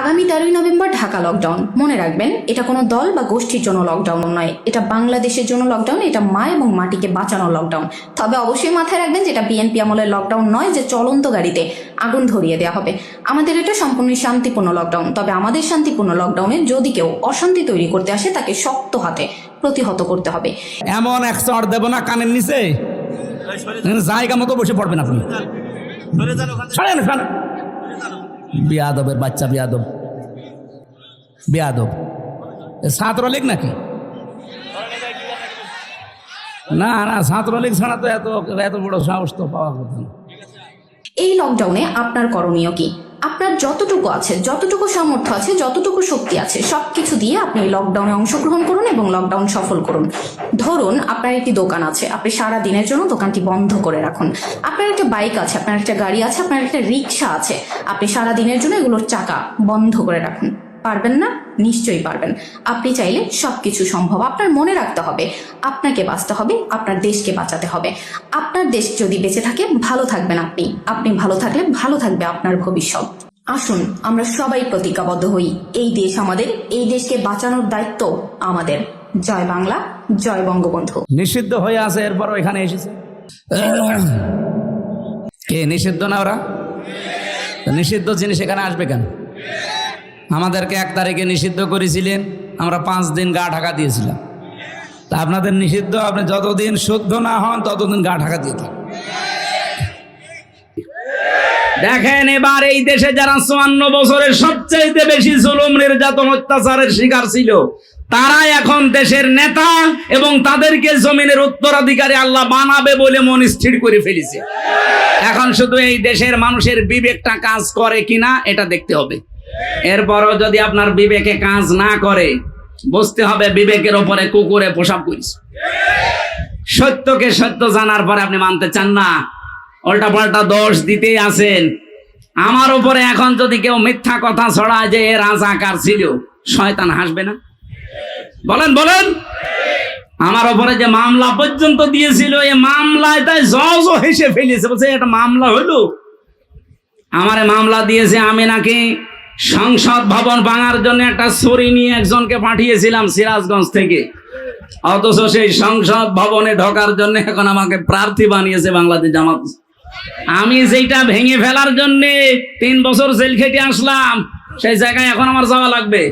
আগামী তেরোই November Dhaka lockdown মনে রাখবেন এটা কোনো দল বা গোষ্ঠীর জন্য লকডাউন নয়। এটা বাংলাদেশের জন্য লকডাউন এটা মা এবং মাটিকে বাঁচানোর লকডাউন তবে অবশ্যই মাথায় রাখবেন যেটা বিএনপি আমলের লকডাউন নয় যে চলন্ত গাড়িতে আগুন ধরিয়ে দেওয়া হবে। আমাদের এটা সম্পূর্ণ শান্তিপূর্ণ লকডাউন তবে আমাদের শান্তিপূর্ণ লকডাউনে যদি কেউ অশান্তি তৈরি করতে আসে তাকে শক্ত হাতে প্রতিহত করতে হবে। এমন এক চড় দেবো না কানের নিচে। জায়গা মতো বসে পড়বেন আপনি। বিয়াদবের বাচ্চা, বিয়াদব। বিয়াদব। ছাত্রলীগ নাকি? না না, ছাত্রলীগ ছাড়া তো এত এত বড় সাহস তো পাওয়া কথা এই লকডাউনে আপনার করণীয় কি? আপনার যতটুকু আছে, যতটুকু সামর্থ্য আছে, যতটুকু শক্তি আছে সব কিছু দিয়ে আপনি লকডাউনে অংশগ্রহণ করুন এবং লকডাউন সফল করুন। ধরুন, আপনার একটি দোকান আছে, আপনি সারা দিনের জন্য দোকানটি বন্ধ করে রাখুন। আপনার একটা বাইক আছে, আপনার একটা গাড়ি আছে, আপনার একটা রিক্সা আছে, আপনি সারা দিনের জন্য এগুলোর চাকা বন্ধ করে রাখুন। পারবেন না, নিশ্চয়ই পারবেন। আপনি চাইলে সবকিছু সম্ভব। আপনার মনে রাখতে হবে, আপনাকে বাঁচতে হবে, আপনার দেশকে বাঁচাতে হবে। আপনার দেশ যদি বেঁচে থাকে, ভালো থাকবেন আপনি। আপনি ভালো থাকলে ভালো থাকবে আপনার ভবিষ্যৎ। আসুন, আমরা সবাই প্রতিজ্ঞাবদ্ধ হই। এই দেশ আমাদের, এই দেশকে বাঁচানোর দায়িত্ব আমাদের। জয় বাংলা, জয় বঙ্গবন্ধু। নিষিদ্ধ হয়ে আছে, এরপরও এখানে এসেছে। কে নিষিদ্ধ না ওরা? নিষিদ্ধ জিনিস এখানে আসবে কেন? আমাদেরকে এক তারিখে নিষিদ্ধ করেছিলেন, আমরা পাঁচ দিন গা ঢাকা দিয়েছিলাম। তা আপনাদের নিষিদ্ধ, আপনি যতদিন শুদ্ধ না হন, ততদিন গা ঢাকা দিয়ে থাকেন দেখেন, এবার এই দেশে যারা চুয়ান্ন বছরের সবচেয়ে বেশি জুলুম, নির্যাতন, অত্যাচারের শিকার ছিল, তারা এখন দেশের নেতা এবং তাদেরকে জমিনের উত্তরাধিকারী আল্লাহ বানাবে বলে মন স্থির করে ফেলেছে। এখন শুধু এই দেশের মানুষের বিবেকটা কাজ করে কিনা, এটা দেখতে হবে। এরপরও যদি আপনার বিবেকে কাজ না করে, বুঝতে হবে বিবেকের ওপরে কুকুরে পোশাক করিস সত্যকে সত্য জানার পরে আপনি মানতে চান না। উল্টা পাল্টা দোষ দিতেই আছেন। আমার উপরে এখন যদি কেউ মিথ্যা কথা ছড়ায় যে এ রাজাকার ছিল, শয়তান হাসবে না? বলেন বলেন। আমার উপরে যে মামলা পর্যন্ত দিয়েছিল এই মামলায় তাই জজও হেসে ফেলেছে। বলছে, এটা মামলা হলো? আমারে মামলা দিয়েছে আমি নাকি? সংসদ ভবন ভাঙার জন্য একটা ছড়ি নিয়ে একজনকে পাঠিয়েছিলাম সিরাজগঞ্জ থেকে। অথচ সেই সংসদ ভবনে ঢোকার জন্য এখন আমাকে প্রার্থী বানিয়েছে বাংলাদেশ জামাত। আমি যেটা ভেঙে ফেলার জন্য তিন বছর জেল খেটে আসলাম, সেই জায়গায় এখন আমার যাওয়া লাগবে।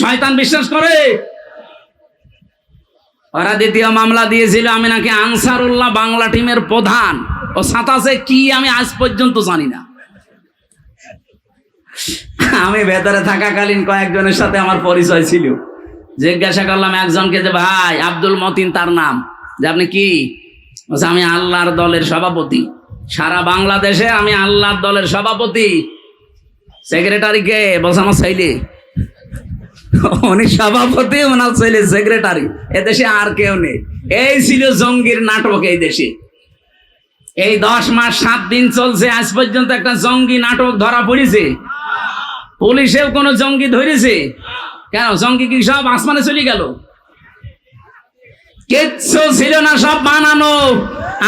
শয়তান বিশ্বাস করে? ওরা দ্বিতীয় মামলা দিয়েছিল, আমি নাকি আনসারুল্লাহ বাংলা টিমের প্রধান। ও সাতাশে কি আমি আজ পর্যন্ত জানি না। আমি ভেতরে থাকাকালীন কয়েকজনের সাথে আমার পরিচয় ছিল। জিজ্ঞাসা করলাম একজনকে যে, ভাই, আব্দুল মতিন তার নাম। যে, আপনি কি? আমি আল্লাহর দলের সভাপতি। সারা বাংলাদেশে আমি আল্লাহর দলের সভাপতি। সেক্রেটারি কে? বলছে, আমার ছেলে। উনি সভাপতি, ওনার ছেলে সেক্রেটারি এদেশে আর কেউ নেই। এই ছিল জঙ্গির নাটক এই দেশে। এই দশ মাস, সাত দিন চলছে, আজ পর্যন্ত একটা জঙ্গি নাটক ধরা পড়েছে। পুলিশেও কোনো জঙ্গি ধরেছে? কেন? জঙ্গি কি সব আসমানে চলে গেল? কিচ্ছু ছিল না, সব বানানো।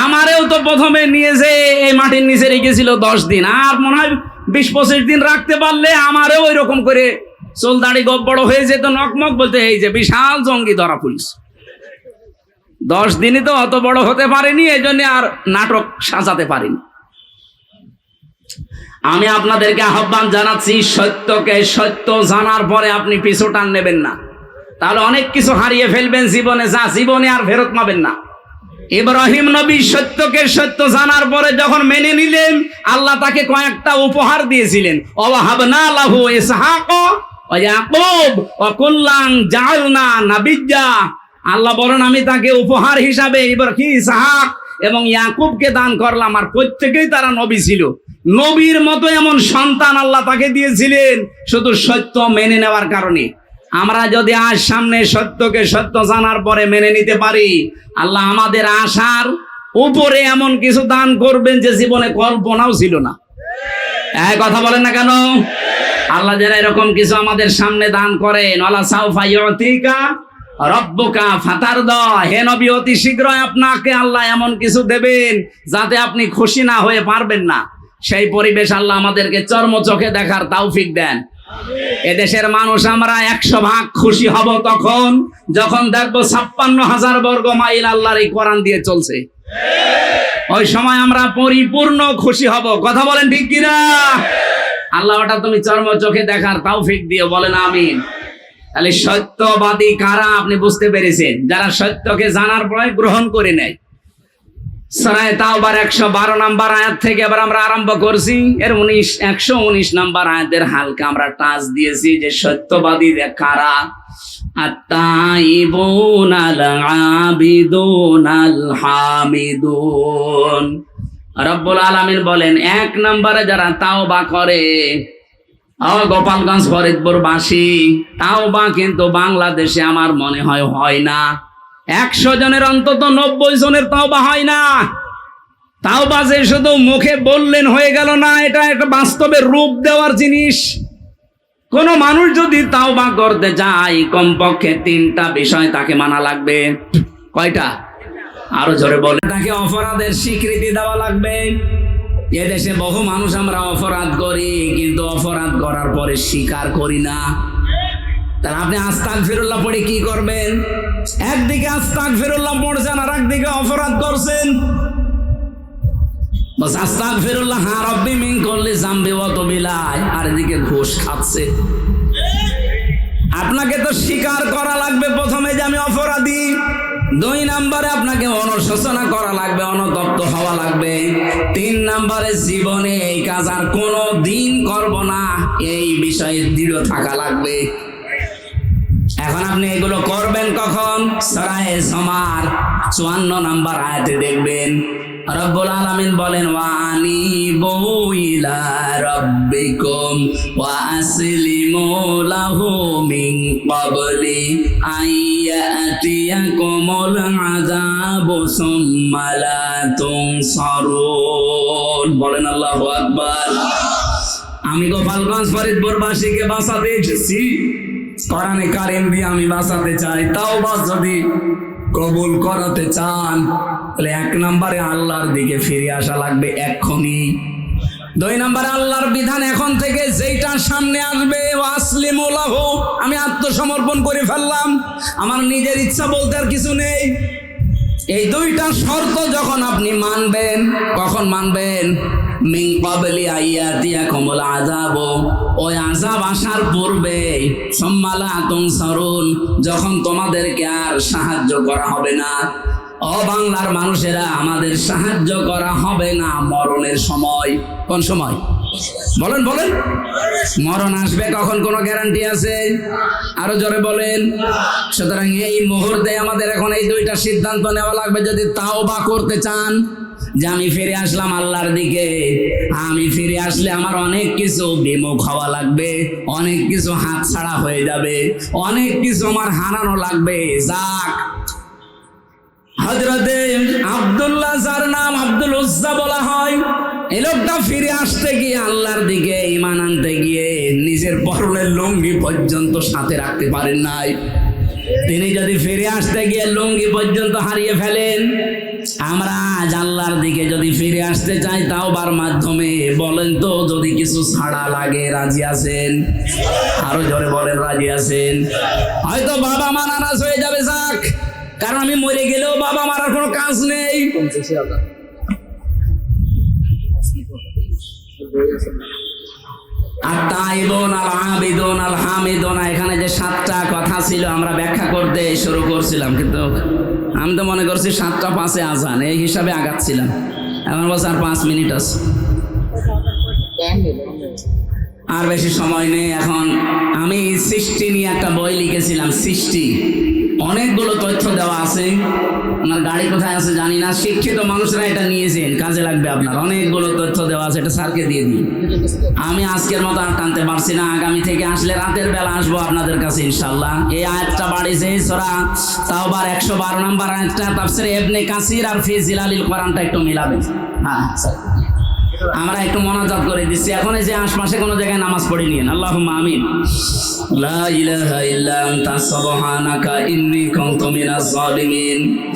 আমারেও তো প্রথমে নিয়েছে, এই মাটির নিচে রেখেছিল দশ দিন। আর মনে হয় বিশ পঁচিশ দিন রাখতে পারলে আমারও ওই রকম করে চুল দাড়ি গপ বড় হয়ে যেত, নকমক বলতে এই যে বিশাল জঙ্গি ধরা পুলিশ। দশ দিনই তো অত বড় হতে পারেনি এই জন্য আর নাটক সাজাতে পারিনি। আমি আপনাদেরকে আহ্বান জানাচ্ছি, সত্যকে সত্য জানার পরে আপনি পিছু টান নেবেন না। তাহলে অনেক কিছু হারিয়ে ফেলবেন জীবনে, যা জীবনে আর ফেরত পাবেন না। ইব্রাহিম নবী সত্যকে সত্য জানার পরে যখন মেনে নিলেন, আল্লাহ তাকে কয়েকটা উপহার দিয়েছিলেন। অবাহাবনা লাহু ইসহাক ও ইয়াকুব ও কুল্লাং জাআলনা নাবিজ্জা আল্লাহ বলেন, আমি তাকে উপহার হিসাবে ইব্রাহিম, ইসহাক এবং ইয়াকুবকে দান করলাম। আর প্রত্যেকেই তারা নবী ছিল। নবীর মতো এমন সন্তান আল্লাহ তাকে দিয়েছিলেন শুধু সত্য মেনে নেওয়ার কারণে। আমরা যদি আজ সামনে সত্যকে সত্য জানার পরে মেনে নিতে পারি, আল্লাহ আমাদের আশার উপরে এমন কিছু দান করবেন যে জীবনে কল্পনাও ছিল না। এক কথা বলেন না কেন? আল্লাহ যেন এরকম কিছু আমাদের সামনে দান করেন। আল্লাহ সাউফা ইউতিকা রব্বুকা ফাতার দ হে নবী, অতি শীঘ্রই আপনাকে আল্লাহ এমন কিছু দেবেন যাতে আপনি খুশি না হয়ে পারবেন না। সেই পরিবেশ আল্লাহ আমাদেরকে চর্ম চোখে দেখার তাওফিক দেন। এদেশের মানুষ আমরা একশো ভাগ খুশি হব তখন, যখন দেখব ছাপ্পান্ন হাজার বর্গ মাইল আল্লাহর এই কোরআন দিয়ে চলছে। ওই সময় আমরা পরিপূর্ণ খুশি হব। কথা বলেন ঠিক কিনা? আল্লাহ, ওটা তুমি চর্ম চোখে দেখার তাওফিক দিয়ে বলেন আমিন। তাহলে সত্যবাদী কারা আপনি বুঝতে পেরেছেন? যারা সত্যকে জানার পরে গ্রহণ করে নেয়। সরায় তাওবার একশো বারো নাম্বার আয়াত থেকে এবার আমরা আরম্ভ করছি। এর উনিশ, একশো উনিশ নাম্বার আয়াতের হালকা আমরা টাচ দিয়েছি যে সত্যবাদী কারা? আত্মাইবুন আল আবিদুন আল হামিদুন রব্বুল আলামিন বলেন, এক নম্বরে যারা তাও তাওবা করে, ও গোপালগঞ্জ ফরিদপুরবাসী, তাওবা কিন্তু বাংলাদেশে আমার মনে হয় হয় না। একশো জনের অন্তত নব্বই জনের তাও বা হয় না। তাও বা যে শুধু মুখে বললেন হয়ে গেল না, এটা একটা বাস্তবে রূপ দেওয়ার জিনিস। কোন মানুষ যদি তাও বা করতে যায়, কমপক্ষে তিনটা বিষয় তাকে মানা লাগবে। কয়টা? আরও জোরে বলে তাকে অপরাধের স্বীকৃতি দেওয়া লাগবে। এদেশে বহু মানুষ আমরা অপরাধ করি, কিন্তু অপরাধ করার পরে স্বীকার করি না। তাহলে আপনি আস্তাক ফিরুল্লাহ পড়ে কি করবেন? একদিকে আস্তাক ফিরুল্লাহ পড়ছেন আর একদিকে অপরাধ করছেন। বাস আস্তাক ফিরুল্লাহ হ্যাঁ রব্বি মিন করলে জাম্বি অত বিলায় আর এদিকে ঘুষ খাচ্ছে। আপনাকে তো স্বীকার করা লাগবে প্রথমে যে আমি অপরাধী। দুই নাম্বারে আপনাকে অনুশোচনা করা লাগবে, অনুতপ্ত হওয়া লাগবে। তিন নাম্বারে জীবনে এই কাজ আর কোনো দিন করব না, এই বিষয়ে দৃঢ় থাকা লাগবে। এখন আপনি এগুলো করবেন কখন? সরায়ে সমার চুয়ান্ন নাম্বার আয়াতে দেখবেন। রব্বুল আলামিন বলেন ওয়ানি বউইলা রব্বিকুম ওয়া লাহু মিন ক্বাবলি আইয়াতিয়াকুমুল আযাবু সুম্মা লা তুনসারুন। বলেন আল্লাহু আকবার। আমি গোপালগঞ্জ, ফরিদপুরবাসীকে বাঁচাতে এসেছি। কোরআনে কারিম দিয়ে আমি বাঁচাতে চাই, তাও বাস যদি কবুল করাতে চান, তাহলে এক নম্বরে আল্লাহর দিকে ফিরে আসা লাগবে এক্ষুনি। দুই নম্বরে আল্লাহর বিধান এখন থেকে যেইটা সামনে আসবে আসলে মোলাহ আমি আত্মসমর্পণ করে ফেললাম। আমার নিজের ইচ্ছা বলতে আর কিছু নেই। এই দুইটা শর্ত যখন আপনি মানবেন, কখন মানবেন? মিন ক্বাবলি আইয়াতিয়াকুমুল আযাব ওই আজাব আসার পূর্বে সম্মালা তুনসারুন, যখন তোমাদেরকে আর সাহায্য করা হবে না। ও বাংলার মানুষেরা, আমাদের সাহায্য করা হবে না মরণের সময়। কোন সময়? বলেন বলেন। মরণ আসবে কখন? কোনো গ্যারান্টি আছে? আরও জোরে বলেন। সুতরাং এই মুহূর্তে আমাদের এখন এই দুইটা সিদ্ধান্ত নেওয়া লাগবে। যদি তাও বা করতে চান যে আমি ফিরে আসলাম আল্লাহর দিকে। আমি ফিরে আসলে আমার অনেক কিছু বিমুখ হওয়া লাগবে, অনেক কিছু হাত ছাড়া হয়ে যাবে, অনেক কিছু আমার হারানো লাগবে। যাক। হজরতে আব্দুল্লাহ, যার নাম আব্দুল উজ্জা বলা হয়, এই লোকটা ফিরে আসতে গিয়ে আল্লাহর দিকে ইমান আনতে গিয়ে নিজের পরনের লুঙ্গি পর্যন্ত সাথে রাখতে পারেন নাই। তিনি যদি ফিরে আসতে গিয়ে লুঙ্গি পর্যন্ত হারিয়ে ফেলেন, আমরা জানলার দিকে যদি ফিরে আসতে চাই, তাও বার মাধ্যমে। বলেন তো, যদি কিছু ছাড়া লাগে, রাজি আছেন? আরও জোরে বলেন, রাজি আছেন? হয়তো বাবা মা নারাজ হয়ে যাবে, যাক। কারণ আমি মরে গেলেও বাবা মারার কোনো কাজ নেই। এখানে যে সাতটা কথা ছিল, আমরা ব্যাখ্যা করতে শুরু করছিলাম, কিন্তু আমি তো মনে করছি সাতটা পাঁচে আজান, এই হিসাবে আগাচ্ছিলাম। এখন বলছে আর পাঁচ মিনিট আছে। আর বেশি সময় নেই। এখন আমি সৃষ্টি নিয়ে একটা বই লিখেছিলাম, সৃষ্টি। অনেকগুলো তথ্য দেওয়া আছে। আমার গাড়ি কোথায় আছে জানি না। শিক্ষিত মানুষরা এটা নিয়েছেন। কাজে লাগবে আপনার। অনেকগুলো তথ্য দেওয়া আছে। এটা স্যারকে দিয়ে দিই আমি আজকের মতো আর টানতে পারছি না। আগামী থেকে আসলে রাতের বেলা আসব আপনাদের কাছে ইনশাল্লাহ এই আয়াতটা বাড়িছে সরা তাও বার একশো বারো নম্বর আয়াতটা। তারপরে এবনে কাসির আর ফি জিলালিল কোরআনটা একটু মিলাবে হ্যাঁ স্যার। আমরা একটু মনোযোগ করে দিচ্ছি। এখন এই যে আশপাশে কোনো জায়গায় নামাজ পড়ি নিন আল্লাহ আমিন। লা ইলাহা ইল্লা আনতা, সুবহানাকা, ইন্নী কুনতু মিনাজ জালিমিন